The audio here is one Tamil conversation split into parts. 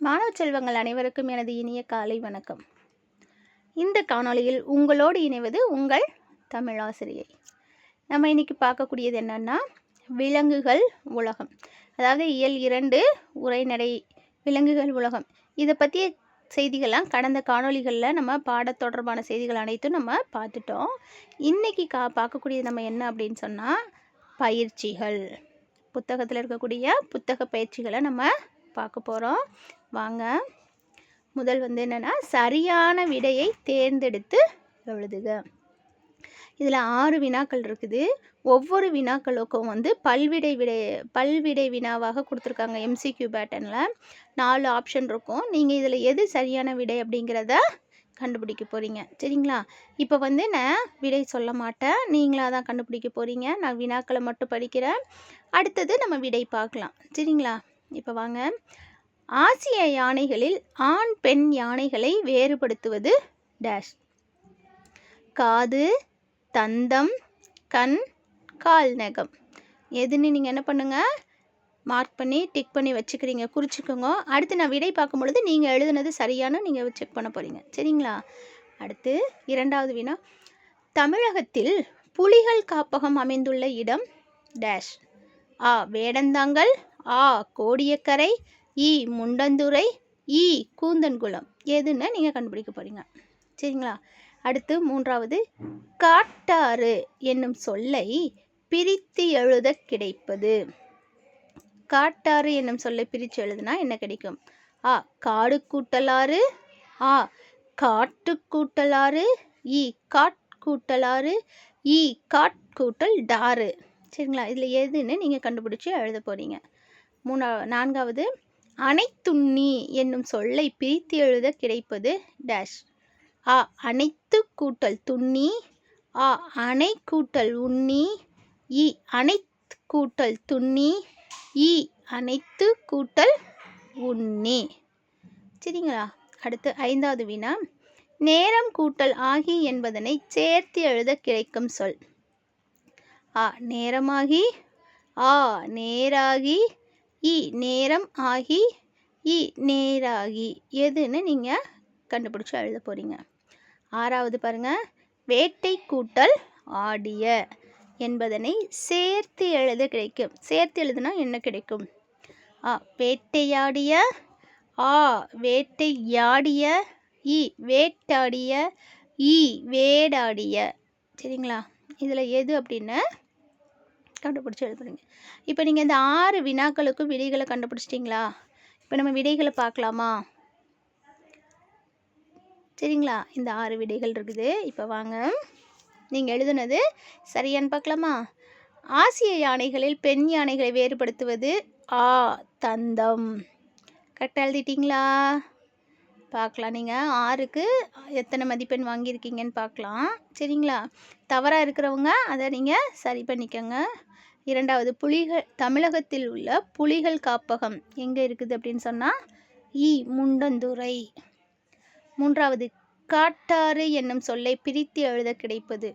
மாணவ செல்வங்கள் அனைவருக்கும் எனது இனிய காலை வணக்கம். இந்த காணொளியில் உங்களோடு இணைவது உங்கள் தமிழாசிரியை. நம்ம இன்னைக்கு பார்க்கக்கூடியது என்னன்னா விலங்குகள் உலகம். அதாவது இயல் இரண்டு உரைநடை விலங்குகள் உலகம். இதை பற்றிய செய்திகள்லாம் கடந்த காணொளிகளில் நம்ம பாட தொடர்பான செய்திகள் அனைத்தும் நம்ம பார்த்துட்டோம். இன்றைக்கி கா பார்க்கக்கூடியது நம்ம என்ன அப்படின்னு சொன்னால் பயிற்சிகள். புத்தகத்தில் இருக்கக்கூடிய புத்தக பயிற்சிகளை நம்ம பார்க்க போகிறோம் வாங்க. முதல் வந்து என்னென்னா சரியான விடையை தேர்ந்தெடுத்து எழுதுக. இதில் ஆறு வினாக்கள் இருக்குது. ஒவ்வொரு வினாக்களுக்கும் வந்து பல்விடை விடை பல்விடை வினாவாக கொடுத்துருக்காங்க எம்சிக்யூ பேட்டனில் நாலு ஆப்ஷன் இருக்கும். நீங்கள் இதில் எது சரியான விடை அப்படிங்கிறத கண்டுபிடிக்க போகிறீங்க சரிங்களா? இப்போ வந்து நான் விடை சொல்ல மாட்டேன். நீங்களாக தான் கண்டுபிடிக்க போகிறீங்க நான் வினாக்களை மட்டும் படிக்கிறேன். அடுத்தது நம்ம விடை பார்க்கலாம். சரிங்களா? இப்போ வாங்க. ஆசிய யானைகளில் ஆண் பெண் யானைகளை வேறுபடுத்துவது டேஷ் காது தந்தம் கண் கால் நகம். எதுன்னு நீங்கள் என்ன பண்ணுங்கள் மார்க் பண்ணி டிக் பண்ணி வச்சுக்கிறீங்க. குறிச்சிக்கோங்க. அடுத்து நான் விடை பார்க்கும் பொழுது நீங்கள் எழுதுனது சரியான நீங்கள் செக் பண்ண போகிறீங்க சரிங்களா? அடுத்து இரண்டாவது வினா. தமிழகத்தில் புலிகள் காப்பகம் அமைந்துள்ள இடம் டேஷ் ஆ வேடந்தாங்கல். ஆ கோடியக்கரை. இ முண்டந்துறை இ கூந்தன்குளம். எதுன்னு நீங்கள் கண்டுபிடிக்க போகிறீங்க சரிங்களா? அடுத்து மூன்றாவது. காட்டாறு என்னும் சொல்லை பிரித்து எழுத கிடைப்பது. காட்டாறு என்னும் சொல்லை பிரித்து எழுதுனா என்ன கிடைக்கும்? ஆ காடு கூட்டலாறு ஆ காட்டு கூட்டலாறு இ காட் கூட்டலாறு இ காட் கூட்டல் டாறு. சரிங்களா? இதில் எதுன்னு நீங்கள் கண்டுபிடிச்சி எழுத போகிறீங்க மூணா நான்காவது. அனைத்துண்ணி என்னும் சொல்லை பிரித்து எழுத கிடைப்பது டேஷ். ஆ அனைத்து கூட்டல் துண்ணி ஆ அணை கூட்டல் உண்ணி இ அனைத்து கூட்டல் துண்ணி இ அனைத்து கூட்டல் உண்ணி. சரிங்களா? அடுத்து ஐந்தாவது வினா. நேரம் கூட்டல் ஆகி என்பதனை சேர்த்து எழுத கிடைக்கும் சொல். ஆ நேரமாகி ஆ நேராகி இ நேரம் ஆகி இ நேராகி எதுன்னு நீங்கள் கண்டுபிடிச்சி எழுத போகிறீங்க ஆறாவது பாருங்கள் வேட்டை கூட்டல் ஆடிய என்பதனை சேர்த்து எழுத கிடைக்கும். சேர்த்து எழுதுனா என்ன கிடைக்கும்? ஆ வேட்டையாடிய ஆ வேட்டையாடிய இ வேட்டாடிய இ வேடாடிய. சரிங்களா? இதில் எது அப்படின்னு கண்டுபிடிச்சி எழுதுறீங்க. இப்போ நீங்கள் இந்த ஆறு வினாக்களுக்கும் விடைகளை கண்டுபிடிச்சிட்டிங்களா? இப்போ நம்ம விடைகளை பார்க்கலாமா? சரிங்களா? இந்த ஆறு விடைகள் இருக்குது. இப்போ வாங்க. நீங்கள் எழுதுனது சரியான்னு பார்க்கலாமா? ஆசிய யானைகளில் பெண் யானைகளை வேறுபடுத்துவது ஆ தந்தம். கரெக்டாக எழுதிட்டிங்களா? பார்க்கலாம் நீங்கள் ஆறுக்கு எத்தனை மதிப்பெண் வாங்கியிருக்கீங்கன்னு பார்க்கலாம். சரிங்களா? தவறாக இருக்கிறவங்க அதை நீங்கள் சரி பண்ணிக்கோங்க. இரண்டாவது புலிகள் தமிழகத்தில் உள்ள புலிகள் காப்பகம் எங்கே இருக்குது அப்படின்னு சொன்னால் இ. முண்டந்துறை மூன்றாவது காட்டாறு என்னும் சொல்லை பிரித்து எழுத கிடைப்பது.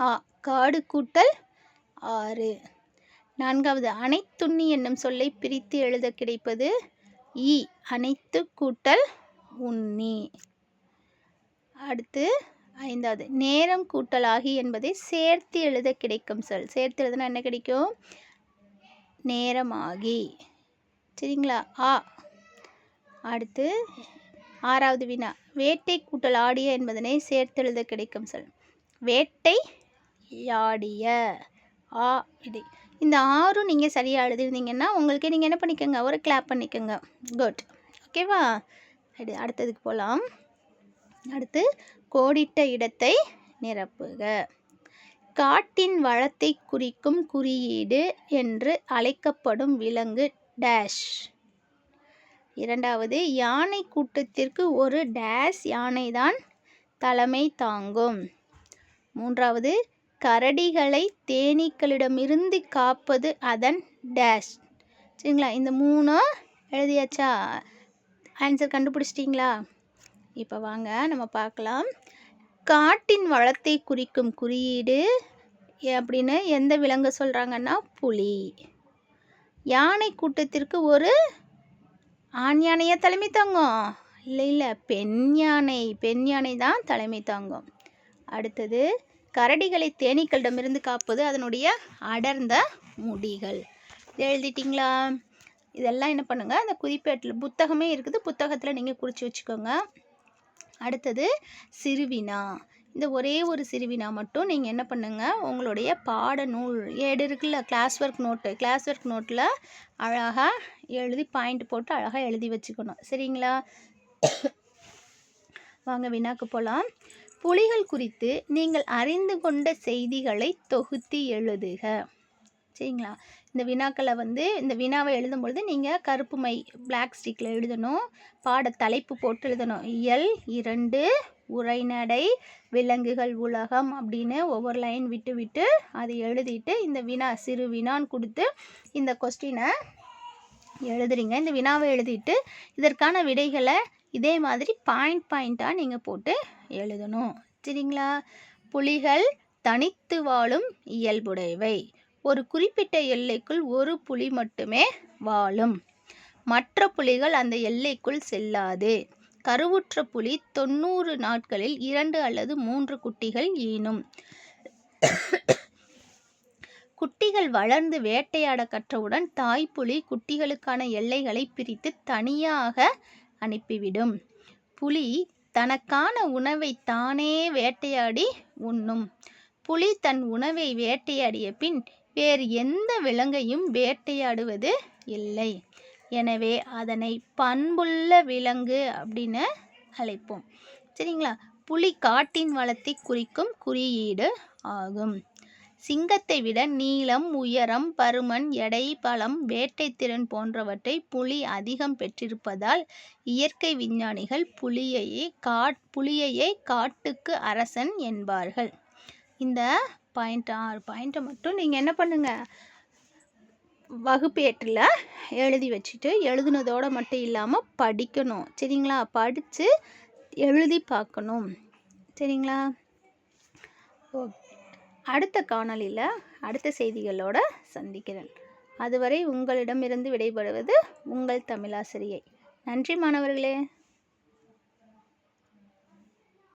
ஆ. காடு கூட்டல் ஆறு. நான்காவது அனைத்துண்ணி என்னும் சொல்லை பிரித்து எழுத கிடைப்பது இ. அனைத்து கூட்டல் உண்ணி. அடுத்து ஐந்தாவது நேரம் கூட்டல் ஆகி என்பதை சேர்த்து எழுத கிடைக்கும் சொல். சேர்த்து எழுதுனா என்ன கிடைக்கும்? நேரமாகி. சரிங்களா? ஆ. அடுத்து ஆறாவது வினா வேட்டை கூட்டல் ஆடிய என்பதனை சேர்த்து எழுத கிடைக்கும் சொல். வேட்டை யாடிய? ஆ இடி இந்த ஆறும் நீங்கள் சரியாக எழுதிருந்தீங்கன்னா உங்களுக்கு நீங்கள் என்ன பண்ணிக்கோங்க? ஒரு கிளாப் பண்ணிக்கோங்க. குட் ஓகேவா அடுத்ததுக்கு போகலாம் அடுத்து கோடிட்ட இடத்தை நிரப்புக. காட்டின் வளத்தை குறிக்கும் குறியீடு என்று அழைக்கப்படும் விலங்கு டேஷ். இரண்டாவது யானை கூட்டத்திற்கு ஒரு டேஷ் யானை தான் தலைமை தாங்கும். மூன்றாவது கரடிகளை தேனீக்களிடமிருந்து காப்பது அதன் டேஷ். சரிங்களா? இந்த மூணும் எழுதியாச்சா? ஆன்சர் கண்டுபிடிச்சிட்டிங்களா? இப்போ வாங்க நம்ம பார்க்கலாம். காட்டின் வளத்தை குறிக்கும் குறியீடு அப்படின்னு எந்த விலங்கு சொல்கிறாங்கன்னா புலி. யானை கூட்டத்திற்கு ஒரு ஆண் யானையை தலைமை தாங்கும். இல்லை இல்லை பெண் யானை. பெண் யானை தான் தலைமை தாங்கும். அடுத்தது கரடிகளை தேனீக்களிடமிருந்து காப்பது அதனுடைய அடர்ந்த முடிகள். எழுதிட்டிங்களா? இதெல்லாம் என்ன பண்ணுங்கள் அந்த குறிப்பேட்டில் புத்தகமே இருக்குது. புத்தகத்தில் நீங்கள் குறித்து வச்சுக்கோங்க. அடுத்தது சிறுவினா. இந்த ஒரே ஒரு சிறுவினா மட்டும் நீங்கள் என்ன பண்ணுங்கள் உங்களுடைய பாட நூல் ஏடு இருக்குல்ல class work note class work நோட்டில் அழகாக எழுதி பாயிண்ட் போட்டு அழகாக எழுதி வச்சுக்கணும். சரிங்களா? வாங்க வினாக்கு போகலாம் புலிகள் குறித்து நீங்கள் அறிந்து கொண்ட செய்திகளை தொகுத்து எழுதுக. சரிங்களா? இந்த வினாக்களை வந்து இந்த வினாவை எழுதும் பொழுது நீங்கள் கருப்பு மை பிளாக் ஸ்டிக்கில் எழுதணும். பாட தலைப்பு போட்டு எழுதணும். இயல் இரண்டு உரைநடை விலங்குகள் உலகம் அப்படின்னு ஒவ்வொரு லைன் விட்டு விட்டு அதை எழுதிட்டு இந்த வினா சிறு வினான்னு கொடுத்து இந்த கொஸ்டினை எழுதுறீங்க. இந்த வினாவை எழுதிட்டு இதற்கான விடைகளை இதே மாதிரி பாயிண்ட் பாயிண்ட்டாக நீங்கள் போட்டு எழுதணும். சரிங்களா? புலிகள் தனித்து வாழும் இயல்புடையவை. ஒரு குறிப்பிட்ட எல்லைக்குள் ஒரு புலி மட்டுமே வாழும். மற்ற புலிகள் அந்த எல்லைக்குள் செல்லாது. கருவுற்ற புலி தொண்ணூறு நாட்களில் இரண்டு அல்லது மூன்று குட்டிகள் ஈனும். குட்டிகள் வளர்ந்து வேட்டையாட கற்றவுடன் தாய்ப்புலி குட்டிகளுக்கான எல்லைகளை பிரித்து தனியாக அனுப்பிவிடும். புலி தனக்கான உணவை தானே வேட்டையாடி உண்ணும். புலி தன் உணவை வேட்டையாடிய பின் வேறு எந்த விலங்கையும் வேட்டையாடுவது இல்லை. எனவே அதனை பண்புள்ள விலங்கு அப்படின்னு அழைப்போம். சரிங்களா? புலி காட்டின் வளத்தை குறிக்கும் குறியீடு ஆகும். சிங்கத்தை விட நீளம் உயரம் பருமன் எடை பலம் வேட்டை திறன் போன்றவற்றை புலி அதிகம் பெற்றிருப்பதால் இயற்கை விஞ்ஞானிகள் புலியையே காட் புலியையே காட்டுக்கு அரசன் என்பார்கள். இந்த பாயிண்ட் ஆறு பாயிண்ட்டை மட்டும் நீங்கள் என்ன பண்ணுங்கள் வகுப்பேட்டில் எழுதி வச்சுட்டு எழுதுனதோடு மட்டும் இல்லாமல் படிக்கணும். சரிங்களா? படித்து எழுதி பார்க்கணும். சரிங்களா? ஓ அடுத்த காணொலியில் அடுத்த செய்திகளோடு சந்திக்கிறேன். அதுவரை உங்களிடமிருந்து விடைபெறுவது உங்கள் தமிழாசிரியை. நன்றி மாணவர்களே.